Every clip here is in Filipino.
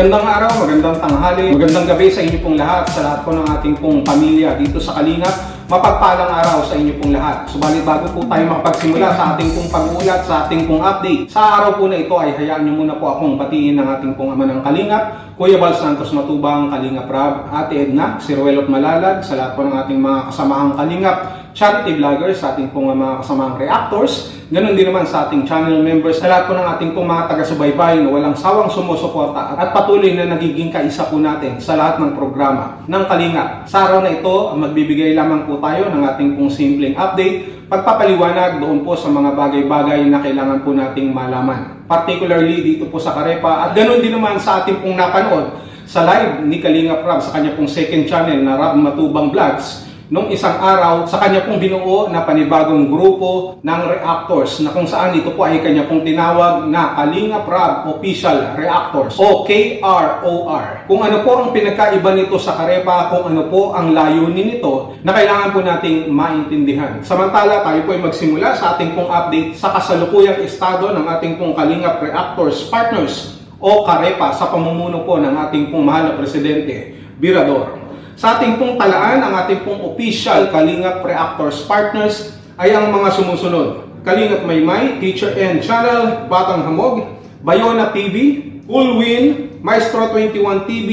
Magandang araw, magandang tanghali, magandang gabi sa inyo pong lahat, sa lahat po ng ating pong pamilya dito sa Kalingap. Mapagpalang araw sa inyo pong lahat. Subalit bago po tayo makapagsimula sa ating pong pag-uulat, sa ating pong update, sa araw po na ito ay hayaan niyo muna po akong batiin ng ating pong ama ng Kalingap, Kuya Bal Santos Matubang, Kalingap Rab, Ate Edna, si Ruelot Malalag, sa lahat po ng ating mga kasamahang Kalingap, charity vloggers, sa ating pong mga kasamahang reactors, Ganon din naman sa ating channel members, sa lahat po ng ating pong mga taga-subaybay na walang sawang sumusuporta at patuloy na nagiging kaisa po natin sa lahat ng programa ng Kalinga. Sa araw na ito, magbibigay lamang po tayo ng ating pong simpleng update, pagpapaliwanag doon po sa mga bagay-bagay na kailangan po nating malaman. Particularly dito po sa Karepa at ganon din naman sa ating pong napanood sa live ni Kalinga Prab sa kanya pong second channel na Rab Matubang Vlogs nung isang araw sa kanya pong binuo na panibagong grupo ng reactors na kung saan ito po ay kanya pong tinawag na Kalinga Prab Official Reactors o KROR. Kung ano po ang pinagkaiba nito sa Karepa, kung ano po ang layunin nito na kailangan po nating maintindihan. Samantala tayo po ay magsimula sa ating pong update sa kasalukuyang estado ng ating pong Kalinga Reactors Partners o Karepa sa pamumuno po ng ating pong mahal na presidente, Birador. Sa ating pong talaan, ang ating pong official Kalingap Reactors Partners ay ang mga sumusunod. Kalingap Maymay, Teacher N Channel, Batang Hamog, Bayona TV, Ulwin, Maestro 21 TV,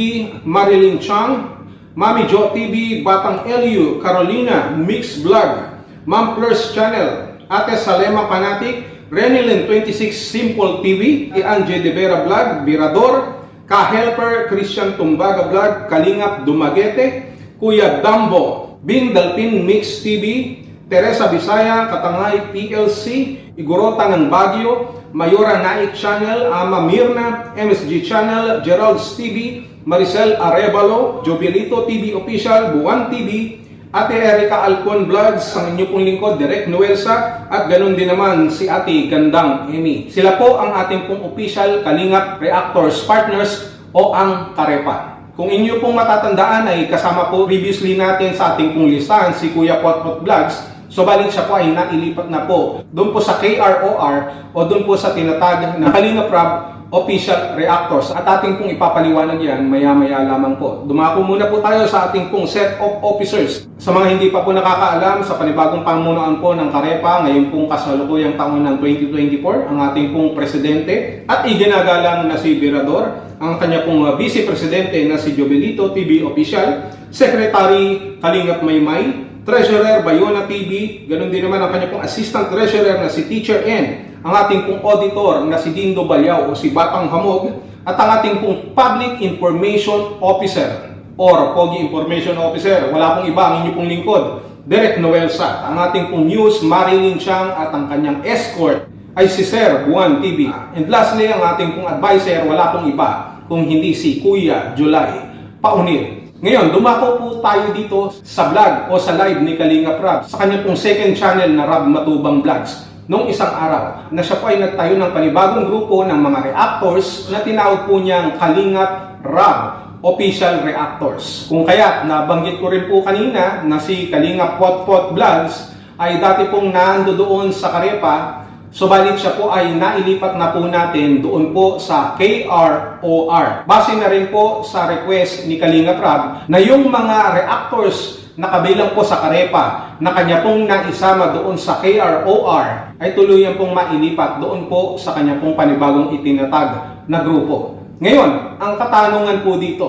Marilyn Chang, Mami Jo TV, Batang LU, Carolina, Mix Vlog, Ma'am Channel, Ate Salema Panatic, Renilyn 26 Simple TV, Anje De Vera Vlog, Birador, Ka-Helper, Christian Tumbaga Vlog, Kalingap Dumaguete, Kuya Dambo, Bing Dalpin Mix TV, Teresa Bisaya, Katangay PLC, Igorota ng Baguio, Mayora Naik Channel, Ama Mirna, MSG Channel, Gerald's TV, Maricel Arevalo, Jobilito TV Official, Buwan TV, Ate Erika Alcon Vlogs, ang inyo pong lingkod, Direk Noelsa, at ganun din naman si Ate Gandang Emi. Sila po ang ating pong official Kalingap Reactors Partners o ang Karepa. Kung inyo pong matatandaan ay kasama po previously natin sa ating pong listahan si Kuya Potpot Vlogs, so balik siya po ay nailipat na po doon po sa KROR o doon po sa tinatag na Kalingap Rab official reactors at ating pong ipapaliwanag yan maya-maya lamang po. Dumako muna po tayo sa ating pong set of officers. Sa mga hindi pa po nakakaalam sa panibagong pamunuan po ng Karepa ngayon pong kasalukuyang taon ng 2024 ang ating pong presidente at iginagalang na si Virador, ang kanya pong uh, vice presidente na si Jovelito TV Official, Secretary Kalingap Maymay, Treasurer Bayona TV, ganun din naman ang kanya pong Assistant Treasurer na si Teacher N, ang ating pong auditor na si Dindo Balyaw o si Batang Hamog, at ang ating pong Public Information Officer or Pogi Information Officer, wala pong iba ang inyo pong lingkod, Derek Noel Sat, ang ating pong News Marilyn Chang at ang kanyang escort ay si Sir Buwan TV. And lastly, ang ating pong advisor, wala pong iba kung hindi si Kuya July Paunir. Ngayon, dumako po tayo dito sa vlog o sa live ni Kalinga Rab sa kanyang pong second channel na Rab Matubang Vlogs noong isang araw na siya po ay nagtayo ng panibagong grupo ng mga reactors na tinawag po niyang Kalinga Rab Official Reactors. Kung kaya, nabanggit ko rin po kanina na si Kalinga Potpot Vlogs ay dati pong nando doon sa Karepa Subalit siya po ay nailipat na po natin doon po sa KROR. Base na rin po sa request ni Kalinga Prab na yung mga reactors na kabilang po sa Karepa na kanya pong naisama doon sa KROR ay tuluyan pong mailipat doon po sa kanya pong panibagong itinatag na grupo. Ngayon, ang katanungan po dito,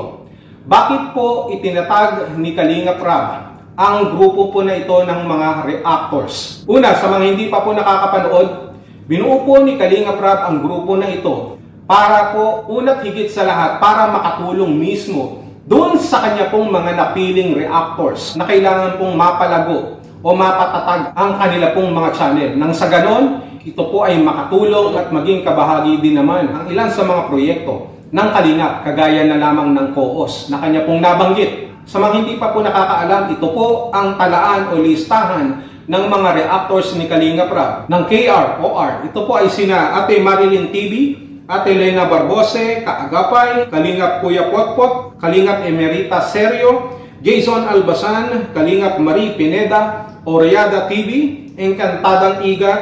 bakit po itinatag ni Kalinga Prab ang grupo po na ito ng mga reactors? Una, sa mga hindi pa po nakakapanood, Binuo po ni Kalinga Prab ang grupo na ito para po unat higit sa lahat para makatulong mismo doon sa kanya pong mga napiling reactors na kailangan pong mapalago o mapatatag ang kanila pong mga channel. Nang sa ganon, ito po ay makatulong at maging kabahagi din naman ang ilan sa mga proyekto ng Kalingap kagaya na lamang ng COOS na kanya pong nabanggit. Sa mga hindi pa po nakakaalam, ito po ang talaan o listahan ng mga reactors ni Kalinga Prab ng KROR. Ito po ay sina Ate Marilyn TV, Ate Lena Barbose, Kaagapay, Kalingap Kuya Potpot, Kalingap Emerita Serio, Jason Albasan, Kalingap Marie Pineda, Oriada TV, Encantadang Iga,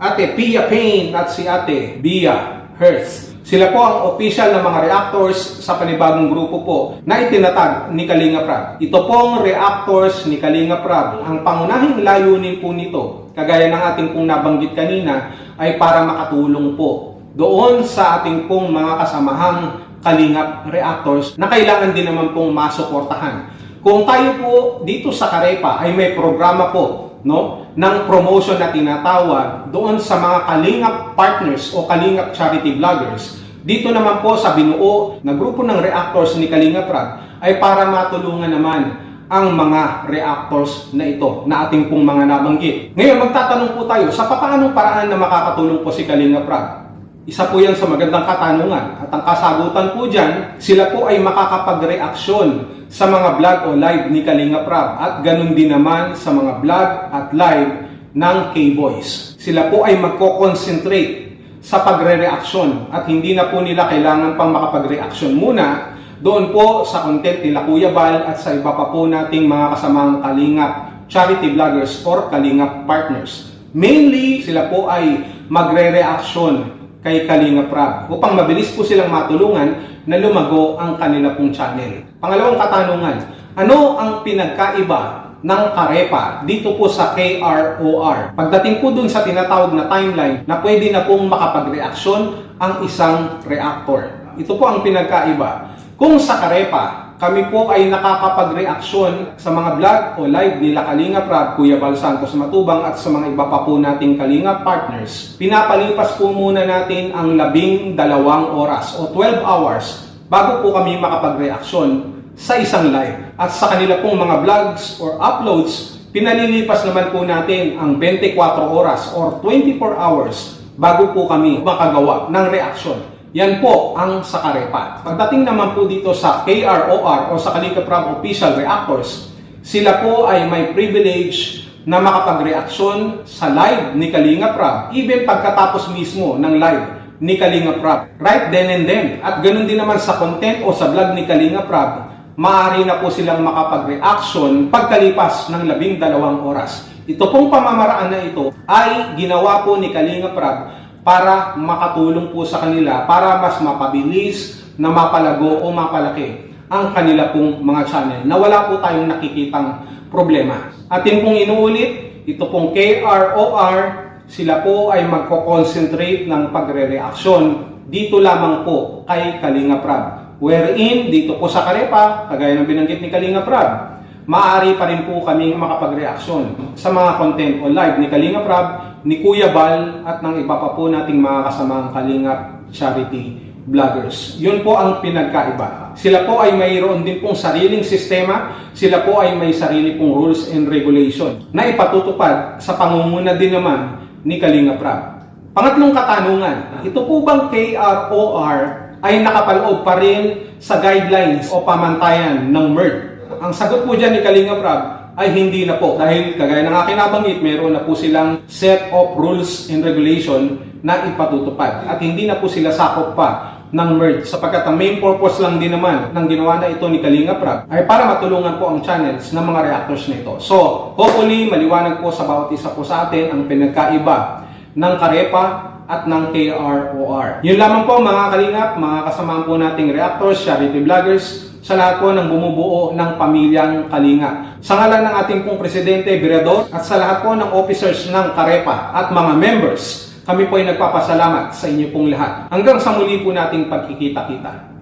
Ate Pia Payne at si Ate Bia Hertz. Sila po ang official na mga reactors sa panibagong grupo po na itinatag ni Kalinga Prab. Ito pong reactors ni Kalinga Prab. Ang pangunahing layunin po nito, kagaya ng ating pong nabanggit kanina, ay para makatulong po doon sa ating pong mga kasamahang Kalingap reactors na kailangan din naman pong masuportahan. Kung tayo po dito sa Karepa ay may programa po no, ng promotion na tinatawag doon sa mga Kalingap partners o Kalingap charity vloggers. Dito naman po sa binuo na grupo ng reactors ni Kalingap Rag ay para matulungan naman ang mga reactors na ito na ating pong mga nabanggit. Ngayon magtatanong po tayo sa papaanong paraan na makakatulong po si Kalingap Rag. Isa po yan sa magandang katanungan. At ang kasagutan po dyan, sila po ay makakapag-reaksyon sa mga vlog o live ni Kalinga Prab at ganun din naman sa mga vlog at live ng K-Boys. Sila po ay magko-concentrate sa pagre-reaksyon at hindi na po nila kailangan pang makapag-reaksyon muna doon po sa content nila Kuya Bal at sa iba pa po nating mga kasamang Kalingap charity vloggers or Kalingap partners. Mainly, sila po ay magre-reaksyon kay Kalinga Prab upang mabilis po silang matulungan na lumago ang kanila pong channel. Pangalawang katanungan, ano ang pinagkaiba ng Karepa dito po sa KROR? Pagdating po dun sa tinatawag na timeline na pwede na pong makapag-reaksyon ang isang reactor. Ito po ang pinagkaiba. Kung sa Karepa, kami po ay nakakapag-reaksyon sa mga vlog o live nila Kalinga Prab, Kuya Bal Santos Matubang at sa mga iba pa po nating Kalinga partners. Pinapalipas po muna natin ang labing dalawang oras o 12 hours bago po kami makapag-reaksyon sa isang live. At sa kanila pong mga vlogs or uploads, pinalilipas naman po natin ang 24 oras or 24 hours bago po kami makagawa ng reaksyon. Yan po ang Sakarepa. Pagdating naman po dito sa KROR o sa Kalika Prab Official Reactors, sila po ay may privilege na makapag-reaksyon sa live ni Kalinga Prab, even pagkatapos mismo ng live ni Kalinga Prab. Right then and then. At ganun din naman sa content o sa vlog ni Kalinga Prab, maaari na po silang makapag-reaction pagkalipas ng labing dalawang oras. Ito pong pamamaraan na ito ay ginawa po ni Kalinga Prab para makatulong po sa kanila para mas mapabilis na mapalago o mapalaki ang kanila pong mga channel na wala po tayong nakikitang problema. Atin pong inuulit, ito pong KROR, sila po ay magko-concentrate ng pagre-reaksyon dito lamang po kay Kalinga Prab. Wherein, dito po sa Karepa, kagaya ng binanggit ni Kalinga Prab, maaari pa rin po kami makapag-reaksyon sa mga content o live ni Kalinga Prab, ni Kuya Bal at ng iba pa po nating mga kasamang Kalingap charity vloggers. Yun po ang pinagkaiba. Sila po ay mayroon din pong sariling sistema, sila po ay may sarili pong rules and regulation na ipatutupad sa pangunguna din naman ni Kalinga Prab. Pangatlong katanungan, ito po bang KROR ay nakapaloob pa rin sa guidelines o pamantayan ng MERD? Ang sagot po dyan ni Kalinga Prab ay hindi na po dahil kagaya ng aking nabanggit, meron na po silang set of rules and regulation na ipatutupad at hindi na po sila sakop pa ng merge sapagkat ang main purpose lang din naman ng ginawa na ito ni Kalinga Prab ay para matulungan po ang channels ng mga reactors na ito. So, hopefully maliwanag po sa bawat isa po sa atin ang pinagkaiba ng Karepa at ng KROR. Yun lamang po mga kalingap, mga kasamahan po nating reactors, charity vloggers, sa lahat po ng bumubuo ng pamilyang Kalinga. Sa ngalan ng ating pong Presidente, Birador, at sa lahat po ng officers ng Karepa at mga members, kami po ay nagpapasalamat sa inyo pong lahat. Hanggang sa muli po nating pagkikita-kita.